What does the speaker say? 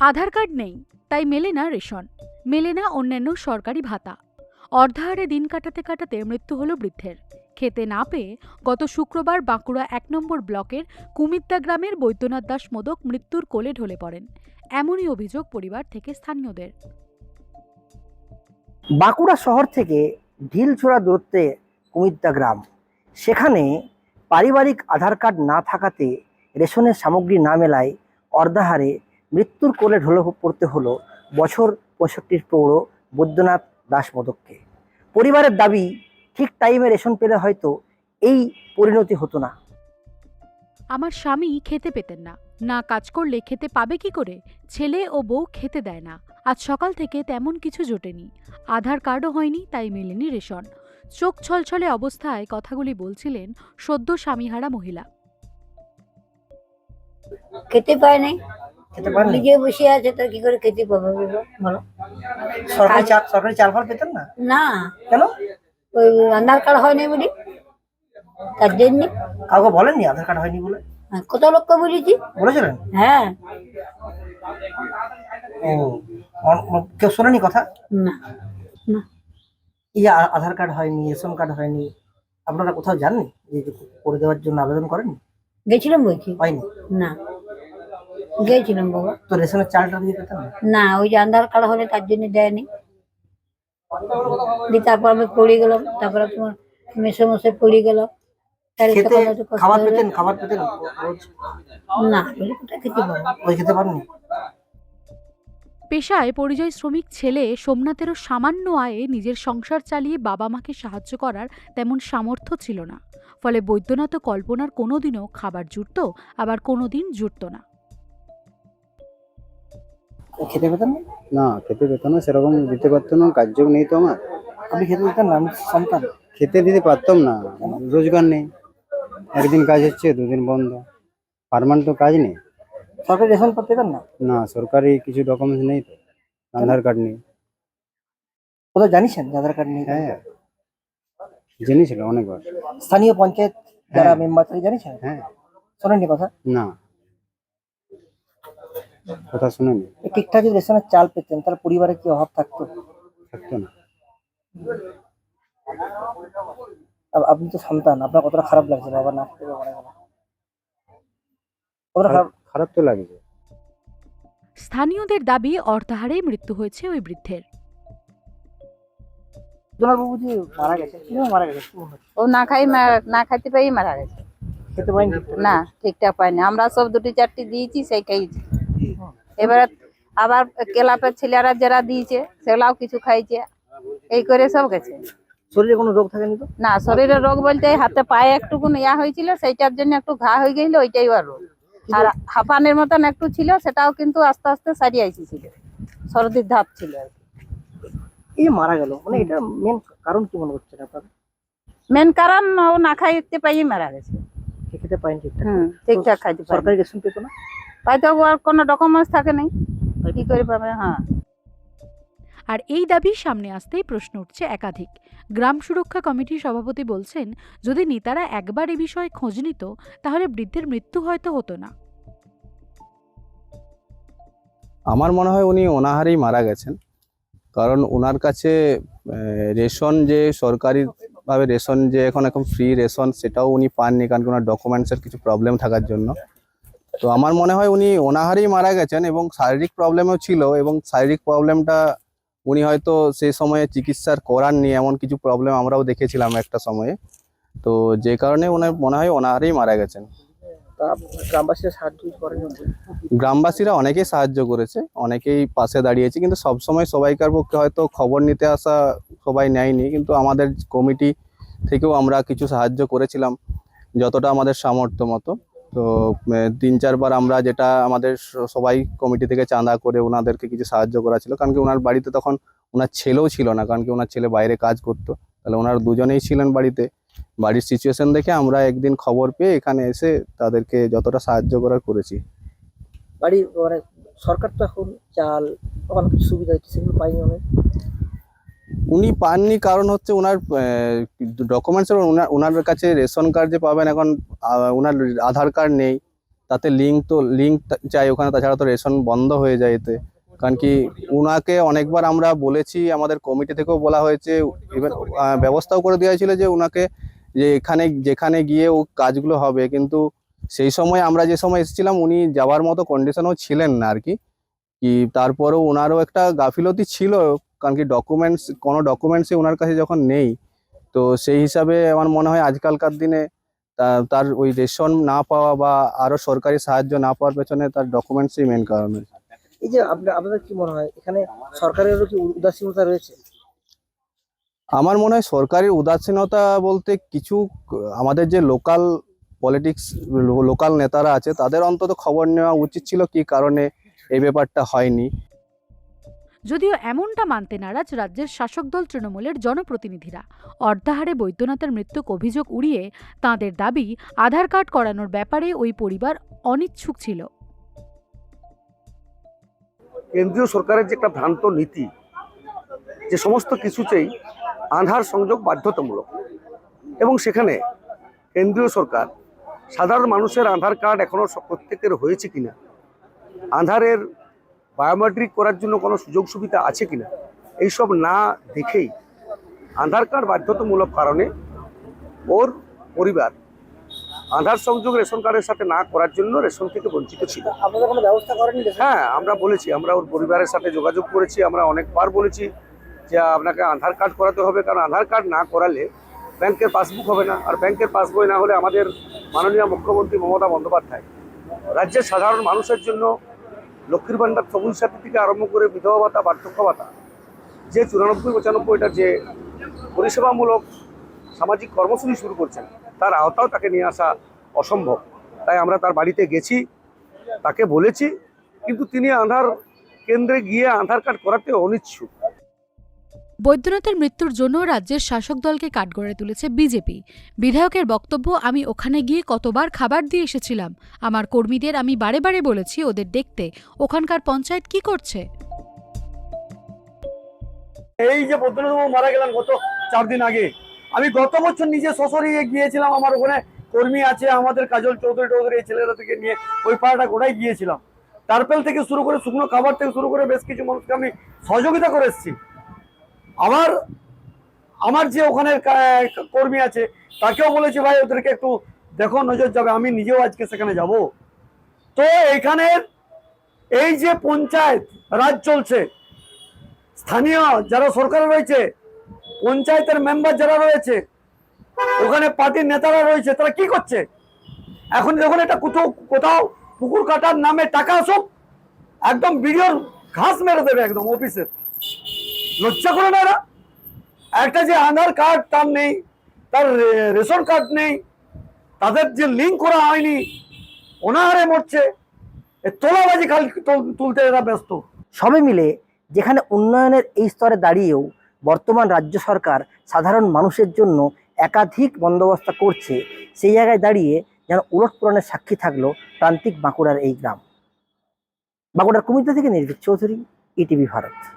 আধার card নেই, তাই মেলে না রেশন। মেলে না অন্যান্য সরকারি ভাতা। অর্ধাহারে দিন কাটাতে কাটাতে মৃত্যু হলো বৃদ্ধের। খেতে না পেয়ে গত শুক্রবার বাঁকুড়া এক নম্বর ব্লকের কুমিদ্দা গ্রামের বৈদ্যনাথ দাস মোদক মৃত্যুর কোলে ঢলে পড়েন। এমনই অভিযোগ পরিবার থেকে স্থানীয়দের। বাঁকুড়া শহর থেকে ঢিলছোড়া দূরত্বে কুমিদ্দা গ্রাম। সেখানে পারিবারিক আধার কার্ড না থাকাতে রেশনের সামগ্রী না মেলায় অর্ধাহারে মৃত্যুর কোলে ঢলে পড়তে হলো বছর পঁয়ষট্টির প্রৌঢ় বৈদ্যনাথ দাস মোদককে পরিবারের দাবি ঠিক টাইমে রেশন পেলে হয়তো এই পরিণতি হতো না। আমার স্বামী খেতে পেতেন না। না কাজ করলে খেতে পাবে কি করে? ছেলে ও বউ খেতে দেয় না। আজ সকাল থেকে তেমন কিছু জোটেনি। আধার কার্ডও হয়নি তাই মেলেনি রেশন। চোখ ছলছলে অবস্থায় কথাগুলি বলছিলেন সদ্য স্বামীহারা মহিলা। খেতে পায় নাই। খেতে পারেন নিজে বসে আছে তো কি করে খেতে পাবে বলো? বলো। সরকারি চাল সরকারি চাল ফাল পেতেন না? না। কেন? ওই আধার কার্ড হয় নাই বলি। তার জন্য। কাউকে বলেননি আধার কার্ড হয়নি বলে? হ্যাঁ, কত লোককে বলেছি? বলেছিলেন? হ্যাঁ। ও কেউ শোনেনি কথা? না। না। আধার কার্ড হয়নি রেশন কার্ড হয়নি আপনারা কোথাও যাননি? যে করে দেওয়ার জন্য আবেদন করেননি? গেছিলাম বলছি। হয়নি? না। গেছিলাম বাবা। তো রেশনের চালটা দিয়ে পেতেন না না ওই যে আধার কার্ড হলে তার জন্য দেয়নি। দিয়ে তারপর আমি পড়ে গেলাম তারপরে তোমার মেসে মশে পড়ে গেল। তার খেতে তখন একটু কষ্ট খাবার হলো। পেতেন? খাবার পেতেন? রোজ? না বলি কোথায় খেতে পাবো রোজ খেতে পারেননি? পেশায় পরিযায়ী শ্রমিক ছেলে সোমনাথেরও সামান্য আয়ে নিজের সংসার চালিয়ে বাবা মাকে সাহায্য করার তেমন সামর্থ্য ছিল না। ফলে বৈদ্যনাথ ও কল্পনার কোনোদিনও খাবার জুটত আবার কোনোদিন জুটত না। খেতে পেতেন না? না খেতে পেতো না সেরকম দিতে পারতো না কাজযোগ নেই তো আমার। আপনি খেতে দিতেন না আমি সন্তান। খেতে দিতে পারতাম না রোজগার নেই। একদিন কাজ হচ্ছে দুদিন বন্ধ। পারমানেন্ট তো কাজ নেই। সরকারি রেশন পেতেন না? না সরকারি কিছু ডকুমেন্টস নেই তো। আধার কার্ড নেই। কোথাও জানিছেন যে আধার কার্ড নেই? হ্যাঁ জেনেছিল অনেকবার। স্থানীয় পঞ্চায়েত যারা হ্যাঁ। মেম্বার তাদের জানিছেন হ্যাঁ। শোনেননি কথা? না। কথা শুনেনি? ঠিকঠাক যদি রেশনের চাল পেতেন তাহলে পরিবারে কি অভাব থাকতো? থাকতো না। আপনি তো সন্তান আপনার কতটা খারাপ লাগছে বাবা না খেতে মারা গেল কতটা খারাপ তো লাগছে। স্থানীয়দের দাবি অর্ধাহারেই মৃত্যু হয়েছে ওই বৃদ্ধের। বাবু যে মারা গেছে কীভাবে মারা গেছে? কি হচ্ছে? ও না খাই না খাইতে পেয়ে মারা গেছে। খেতে না ঠিকঠাক পাইনি আমরা সব দুটি চারটি দিয়েছি সেই খাইছি এবারে আবার ক্লাবের ছেলেরা যারা দিয়েছে সেগুলাও কিছু খাইছে। এই করে সব গেছে। শরীরে কোনো রোগ থাকেনি তো? না শরীরে রোগ বলতে হাতে পায়ে একটু ইয়া হয়েছিল সেইটার জন্য একটু ঘা হয়ে গেছিল ওইটাই আর রোগ। আর হাঁপানের মতন একটু ছিল সেটাও কিন্তু আস্তে আস্তে সারিয়ে আইসিছিল সর্দির ধাপ ছিল আর কি। এই মারা গেল। মানে এটা মেন কারণ কি মনে করছেন আপনার? মেন কারণ ও না খাইতে পাই মারা গেছে। খেতে পারেনি ঠিকঠাক। ঠিকঠাক খাইতে সরকারি রেশন পেতো না? ওর কোনো ডকুমেন্টস থাকে নাই। কি করে পাবে? হ্যাঁ। আর এই দাবি সামনে আসতেই প্রশ্ন উঠছে একাধিক। গ্রাম সুরক্ষা কমিটির সভাপতি বলছেন যদি নেতারা একবার এ বিষয়ে খোঁজ নিত তাহলে বৃদ্ধের মৃত্যু হয়তো হতো না। আমার মনে হয় উনি অনাহারেই মারা গেছেন। কারণ ওনার কাছে রেশন যে সরকারিভাবে রেশন যে এখন এখন ফ্রি রেশন সেটাও উনি পাননি। কারণ কি ওনার ডকুমেন্টসের কিছু প্রবলেম থাকার জন্য। তো আমার মনে হয় উনি অনাহারেই মারা গেছেন এবং শারীরিক প্রবলেমও ছিল এবং শারীরিক প্রবলেমটা উনি হয়তো সেই সময়ে চিকিৎসার করাননি এমন কিছু প্রবলেম আমরাও দেখেছিলাম একটা সময়ে। তো যে কারণে ওনার মনে হয় অনাহারেই মারা গেছেন। গ্রামবাসীরা সাহায্য করেন? গ্রামবাসীরা অনেকেই সাহায্য করেছে অনেকেই পাশে দাঁড়িয়েছে কিন্তু সবসময় সবাইকার পক্ষে হয়তো খবর নিতে আসা সবাই নেয়নি কিন্তু আমাদের কমিটি থেকেও আমরা কিছু সাহায্য করেছিলাম যতটা আমাদের সামর্থ্য মতো তো তিন চারবার আমরা যেটা আমাদের সবাই কমিটি থেকে চাঁদা করে ওনাদেরকে কিছু সাহায্য করা ছিল। কারণ কি ওনার বাড়িতে তখন ওনার ছেলেও ছিল না, কারণ কি ওনার ছেলে বাইরে কাজ করতো। তাহলে ওনার দুজনেই ছিলেন বাড়িতে। বাড়ির সিচুয়েশন দেখে আমরা একদিন খবর পেয়ে এখানে এসে তাদেরকে যতটা সাহায্য করার করেছি। বাড়ি মানে সরকার তো এখন চাল, অনেক সুবিধা সেগুলো পাইনি অনেক। উনি পাননি কারণ হচ্ছে ওনার ডকুমেন্টস ওনার ওনার কাছে রেশন কার্ড যে পাবেন এখন ওনার আধার কার্ড নেই, তাতে লিঙ্ক তো লিঙ্ক চাই ওখানে, তাছাড়া তো রেশন বন্ধ হয়ে যায় এতে। কারণ কি উনাকে অনেকবার আমরা বলেছি, আমাদের কমিটি থেকেও বলা হয়েছে ইভেন ব্যবস্থাও করে দেওয়া হয়েছিল যে ওনাকে যে এখানে, যেখানে গিয়ে ও কাজগুলো হবে, কিন্তু সেই সময় আমরা যে সময় এসেছিলাম, উনি যাওয়ার মতো কন্ডিশনও ছিলেন না আর কি। কি, তারপরেও ওনারও একটা গাফিলতি ছিল কারণ কি ডকুমেন্টস কোনো ডকুমেন্টসই ওনার কাছে যখন নেই তো সেই হিসাবে আমার মনে হয় আজকালকার দিনে তার ওই রেশন না পাওয়া বা আরও সরকারি সাহায্য না পাওয়ার পেছনে তার ডকুমেন্টসই মেন কারণ এই যে আপনা- আপনাদের কি মনে হয় এখানে সরকারেরও কি উদাসীনতা রয়েছে? আমার মনে হয় সরকারি উদাসীনতা বলতে কিছু আমাদের যে লোকাল পলিটিক্স লোকাল নেতারা আছে তাদের অন্তত খবর নেওয়া উচিত ছিল কি কারণে এই ব্যাপারটা হয়নি। যদিও এমনটা মানতে নারাজ রাজ্যের শাসক দল তৃণমূলের জনপ্রতিনিধিরা। অর্ধাহারে বৈদ্যনাথের মৃত্যুক অভিযোগ উড়িয়ে তাঁদের দাবি আধার কার্ড করানোর ব্যাপারে ওই পরিবার অনিচ্ছুক ছিল। কেন্দ্রীয় সরকারের যে একটা ভ্রান্ত নীতি, যে সমস্ত কিছুতেই আধার সংযোগ বাধ্যতামূলক এবং সেখানে কেন্দ্রীয় সরকার সাধারণ মানুষের আধার কার্ড এখনও সব- প্রত্যেকের হয়েছে কিনা, আধারের বায়োমেট্রিক করার জন্য কোনো সুযোগ সুবিধা আছে কিনা? এইসব না দেখেই আধার কার্ড বাধ্যতামূলক কারণে ওর পরিবার আধার সংযোগ রেশন কার্ডের সাথে না করার জন্য রেশন থেকে বঞ্চিত ছিল। আপনারা কোনো ব্যবস্থা করেনি হ্যাঁ আমরা বলেছি আমরা ওর পরিবারের সাথে যোগাযোগ করেছি আমরা অনেকবার বলেছি যে আপনাকে আধার কার্ড করাতে হবে কারণ আধার কার্ড না করালে ব্যাংকের পাসবুক হবে না। আর ব্যাংকের পাসবই না হলে আমাদের মাননীয় মুখ্যমন্ত্রী মমতা বন্দ্যোপাধ্যায় রাজ্যের সাধারণ মানুষের জন্য লক্ষ্মীর ভাণ্ডার সবুজ সাথী থেকে আরম্ভ করে বিধবা ভাতা, বার্ধক্য ভাতা, যে চুরানব্বই পঁচানব্বইটা যে পরিষেবামূলক সামাজিক কর্মসূচি শুরু করছেন, তার আওতাও তাকে নিয়ে আসা অসম্ভব। তাই আমরা তার বাড়িতে গেছি, তাকে বলেছি, কিন্তু তিনি আধার কেন্দ্রে গিয়ে আধার কার্ড করাতে অনিচ্ছুক। বৈদ্যনাথের মৃত্যুর জন্য রাজ্যের শাসক দলকে কাঠগড়ে তুলেছে বিজেপি। বিধায়কের বক্তব্য, আমি ওখানে গিয়ে কতবার খাবার দিয়ে এসেছিলাম। আমার কর্মীদের আমি বারে বারে বলেছি ওদের দেখতে। ওখানকার পঞ্চায়েত কি করছে? এই যে বদ্রবাবু মারা গেলেন গত চার দিন আগে। আমি গত বছর নিজে সশরীরে গিয়েছিলাম, আমার ওখানে কর্মী আছে, আমাদের কাজল চৌধুরী চৌধুরী এই ছেলেরা থেকে নিয়ে ওই পাড়াটা গোটাই গিয়েছিলাম। টার্পেল থেকে শুরু করে শুকনো খাবার থেকে শুরু করে বেশ কিছু মানুষকে আমি সহযোগিতা করে এসেছি। আবার আমার যে ওখানে কা- কর্মী আছে, তাকেও বলেছি ভাই, ওদেরকে একটু দেখো, নজর যাবে। আমি নিজেও আজকে সেখানে যাব। তো এখানের এই যে পঞ্চায়েত, রাজ চলছে। স্থানীয় যারা সরকার রয়েছে, পঞ্চায়েতের মেম্বার যারা রয়েছে, ওখানে পার্টির নেতারা রয়েছে, তারা কি করছে? এখন যখন এটা কোথাও কোথাও পুকুর কাটার নামে টাকা আসুক, একদম বিডিওর ঘাস মেরে দেবে একদম অফিসের লজ্জা করে না এরা? একটা যে আধার কার্ড তার নেই, তার রেশন কার্ড নেই, তাদের যে লিঙ্ক করা হয়নি, অনাহারে মরছে তোলাবাজি খাল তুল- তুলতে এরা ব্যস্ত। সবে মিলে যেখানে উন্নয়নের এই স্তরে দাঁড়িয়েও বর্তমান রাজ্য সরকার সাধারণ মানুষের জন্য একাধিক বন্দোবস্ত করছে, সেই জায়গায় দাঁড়িয়ে যেন উলটপুরাণের সাক্ষী থাকল প্রান্তিক বাঁকুড়ার এই গ্রাম। বাঁকুড়ার কুমিল্লা থেকে নির্ভীক চৌধুরী ইটিভি ভারত।